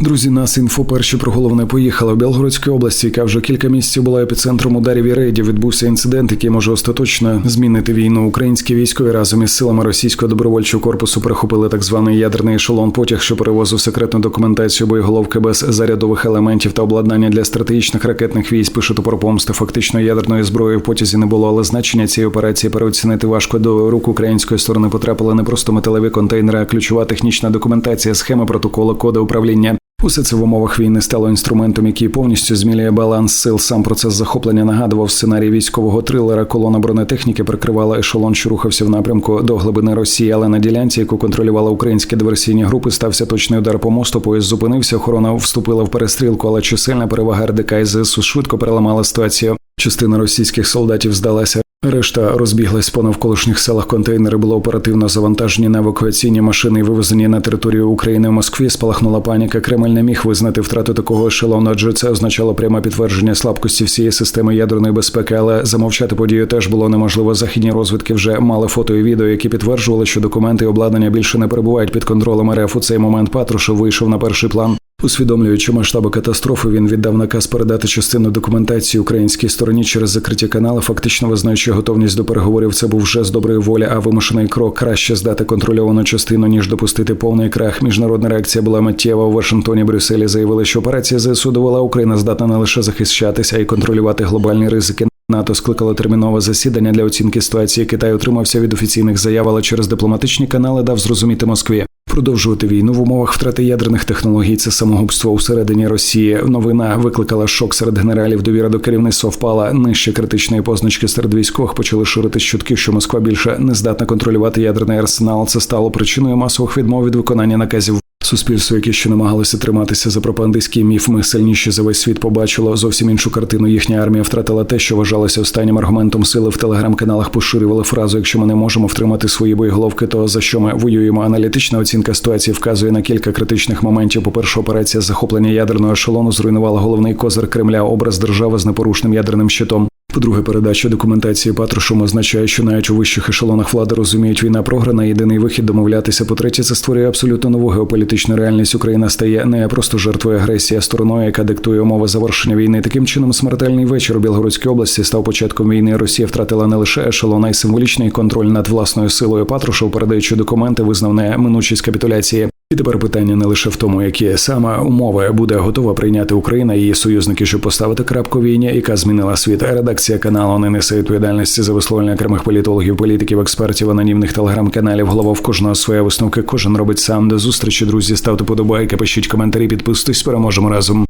Друзі, нас інфо перші про головне поїхала в Білгородській області, яка вже кілька місяців була епіцентром ударів і рейдів. Відбувся інцидент, який може остаточно змінити війну. Українські військові разом із силами російського добровольчого корпусу перехопили так званий ядерний ешелон потяг, що перевозив секретну документацію боєголовки без зарядових елементів та обладнання для стратегічних ракетних військ. Пише про помсти. Фактично ядерної зброї в потязі не було, але значення цієї операції переоцінити важко до рук української сторони. Потрапили не просто металеві контейнери, а ключова технічна документація, схеми протоколи, коди управління. Усе це в умовах війни стало інструментом, який повністю змінює баланс сил. Сам процес захоплення нагадував сценарій військового трилера. Колона бронетехніки прикривала ешелон, що рухався в напрямку до глибини Росії, але на ділянці, яку контролювали українські диверсійні групи, стався точний удар по мосту. Поїзд зупинився. Охорона вступила в перестрілку, але чисельна перевага РДК і ЗСУ швидко переламала ситуацію. Частина російських солдатів здалася. Решта розбіглась по навколишніх селах. Контейнери було оперативно завантажені на евакуаційні машини і вивезені на територію України. В Москві спалахнула паніка. Кремль не міг визнати втрату такого ешелону, адже це означало пряме підтвердження слабкості всієї системи ядерної безпеки. Але замовчати подію теж було неможливо. Західні розвідки вже мали фото і відео, які підтверджували, що документи і обладнання більше не перебувають під контролем РФ. У цей момент Патрушев вийшов на перший план. Усвідомлюючи масштаби катастрофи, він віддав наказ передати частину документації українській стороні через закриті канали, фактично визнаючи готовність до переговорів. Це був вже з доброї волі, а вимушений крок краще здати контрольовану частину ніж допустити повний крах. Міжнародна реакція була миттєва у Вашингтоні. Брюсселі заявили, що операція ЗСУ довела Україна здатна не лише захищатися, а й контролювати глобальні ризики. НАТО скликало термінове засідання для оцінки ситуації. Китай утримався від офіційних заяв, але через дипломатичні канали дав зрозуміти Москві. Продовжувати війну в умовах втрати ядерних технологій це самогубство усередині Росії. Новина викликала шок серед генералів. Довіра до керівництва впала нижче критичної позначки серед військових. Почали ширити чутки, що Москва більше не здатна контролювати ядерний арсенал. Це стало причиною масових відмов від виконання наказів. Суспільство, яке ще намагалося триматися за пропагандистський міф, ми сильніші за весь світ побачило зовсім іншу картину. Їхня армія втратила те, що вважалося останнім аргументом сили в телеграм-каналах. Поширювали фразу: якщо ми не можемо втримати свої боєголовки, то за що ми воюємо? Аналітична оцінка ситуації вказує на кілька критичних моментів. По перше, операція захоплення ядерного ешелону зруйнувала головний козир Кремля, образ держави з непорушним ядерним щитом. По-друге, передача документації Патрушем означає, що навіть у вищих ешелонах влади розуміють, війна програна. Єдиний вихід домовлятися. По третє, це створює абсолютно нову геополітичну реальність. Україна стає не просто жертвою агресії, а стороною, яка диктує умови завершення війни. Таким чином, смертельний вечір у Білгородській області став початком війни. Росія втратила не лише ешелон, а й символічний контроль над власною силою. Патрушев, передаючи документи, визнав неминучість капітуляції. І тепер питання не лише в тому, які саме умови буде готова прийняти Україна і її союзники, щоб поставити крапку війні, яка змінила світ. Редакція каналу не несе відповідальності за висловлення окремих політологів, політиків, експертів, анонімних телеграм-каналів. Голова в кожного своє висновки. Кожен робить сам до зустрічі. Друзі, ставте подобайки, пишіть коментарі, підписуйтесь. Переможемо разом.